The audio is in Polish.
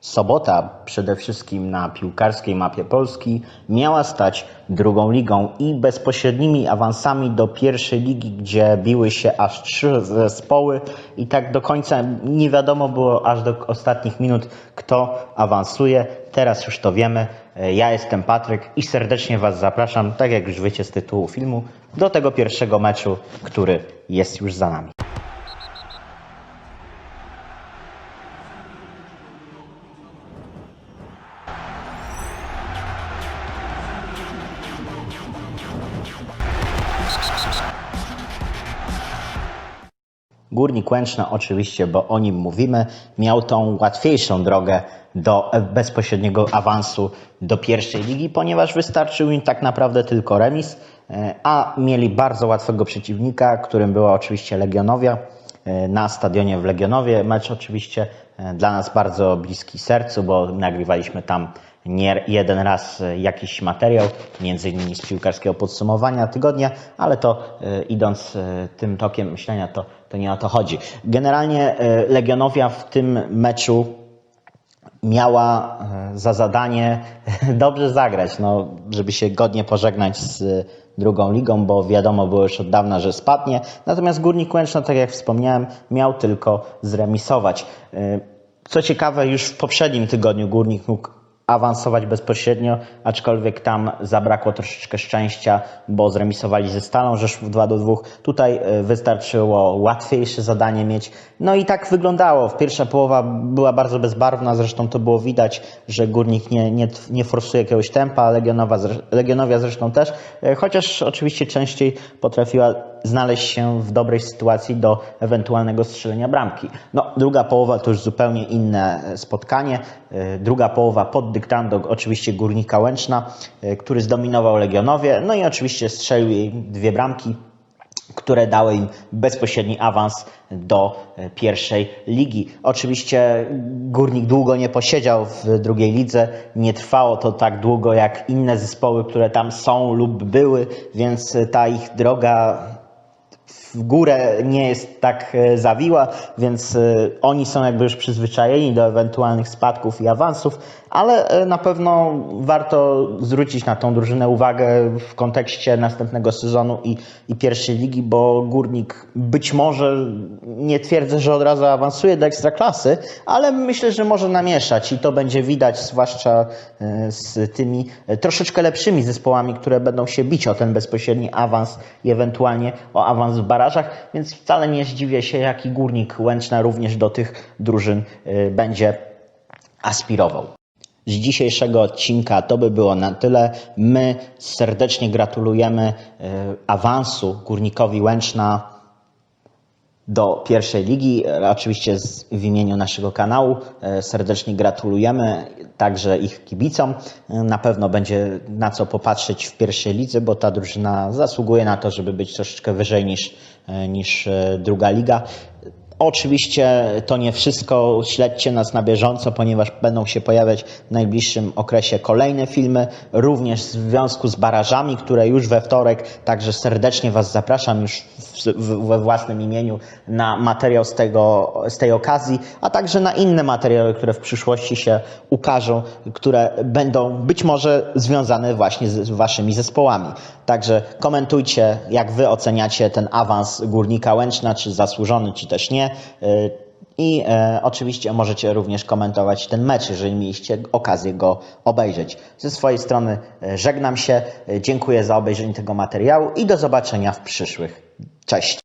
Sobota przede wszystkim na piłkarskiej mapie Polski miała stać drugą ligą i bezpośrednimi awansami do pierwszej ligi, gdzie biły się aż trzy zespoły i tak do końca nie wiadomo było aż do ostatnich minut, kto awansuje. Teraz już to wiemy. Ja jestem Patryk i serdecznie Was zapraszam, tak jak już wiecie z tytułu filmu, do tego pierwszego meczu, który jest już za nami. Górnik Łęczna oczywiście, bo o nim mówimy, miał tą łatwiejszą drogę do bezpośredniego awansu do pierwszej ligi, ponieważ wystarczył im tak naprawdę tylko remis, e, a mieli bardzo łatwego przeciwnika, którym była oczywiście Legionowia na stadionie w Legionowie. Mecz oczywiście e, dla nas bardzo bliski sercu, bo nagrywaliśmy tam nie jeden raz e, jakiś materiał, między innymi z piłkarskiego podsumowania tygodnia, ale to e, idąc e, tym tokiem myślenia, to, to nie o to chodzi. Generalnie e, Legionowia w tym meczu miała e, za zadanie dobrze zagrać, no, żeby się godnie pożegnać z e, drugą ligą, bo wiadomo było już od dawna, że spadnie. Natomiast Górnik Łęczna, tak jak wspomniałem, miał tylko zremisować. E, Co ciekawe, już w poprzednim tygodniu Górnik mógł awansować bezpośrednio, aczkolwiek tam zabrakło troszeczkę szczęścia, bo zremisowali ze Stalą Rzeszów 2 do 2. Tutaj e, wystarczyło łatwiejsze zadanie mieć. No i tak wyglądało. Pierwsza połowa była bardzo bezbarwna, zresztą to było widać, że Górnik nie, nie, nie forsuje jakiegoś tempa, Legionowa, Legionowia zresztą też, e, chociaż oczywiście częściej potrafiła znaleźć się w dobrej sytuacji do ewentualnego strzelenia bramki. No, druga połowa to już zupełnie inne e, spotkanie. E, Druga połowa pod dyktando oczywiście Górnika Łęczna, e, który zdominował Legionowie, no i oczywiście strzelił jej dwie bramki które dały im bezpośredni awans do pierwszej ligi. Oczywiście Górnik długo nie posiedział w drugiej lidze, nie trwało to tak długo jak inne zespoły, które tam są lub były, więc ta ich droga w górę nie jest tak e, zawiła, więc e, oni są jakby już przyzwyczajeni do ewentualnych spadków i awansów, ale e, na pewno warto zwrócić na tą drużynę uwagę w kontekście następnego sezonu i, i pierwszej ligi, bo Górnik być może, nie twierdzę, że od razu awansuje do ekstraklasy, ale myślę, że może namieszać i to będzie widać zwłaszcza z tymi troszeczkę lepszymi zespołami, które będą się bić o ten bezpośredni awans i ewentualnie o awans w barażach, więc wcale nie zdziwię się, jaki Górnik Łęczna również do tych drużyn e, będzie aspirował. Z dzisiejszego odcinka to by było na tyle. My serdecznie gratulujemy e, awansu Górnikowi Łęczna do pierwszej ligi. E, Oczywiście z, w imieniu naszego kanału e, serdecznie gratulujemy także ich kibicom. E, Na pewno będzie na co popatrzeć w pierwszej lidze, bo ta drużyna zasługuje na to, żeby być troszeczkę wyżej niż, niż druga liga. Oczywiście to nie wszystko. Śledźcie nas na bieżąco, ponieważ będą się pojawiać w najbliższym okresie kolejne filmy, również w związku z barażami, które już we wtorek. Także serdecznie Was zapraszam już we własnym imieniu na materiał z, tego, z tej okazji, a także na inne materiały, które w przyszłości się ukażą, które będą być może związane właśnie z Waszymi zespołami. Także komentujcie, jak Wy oceniacie ten awans Górnika Łęczna, czy zasłużony, czy też nie. Y, I e, oczywiście możecie również komentować ten mecz, jeżeli mieliście okazję go obejrzeć. Ze swojej strony e, żegnam się, e, dziękuję za obejrzenie tego materiału i do zobaczenia w przyszłych. Cześć!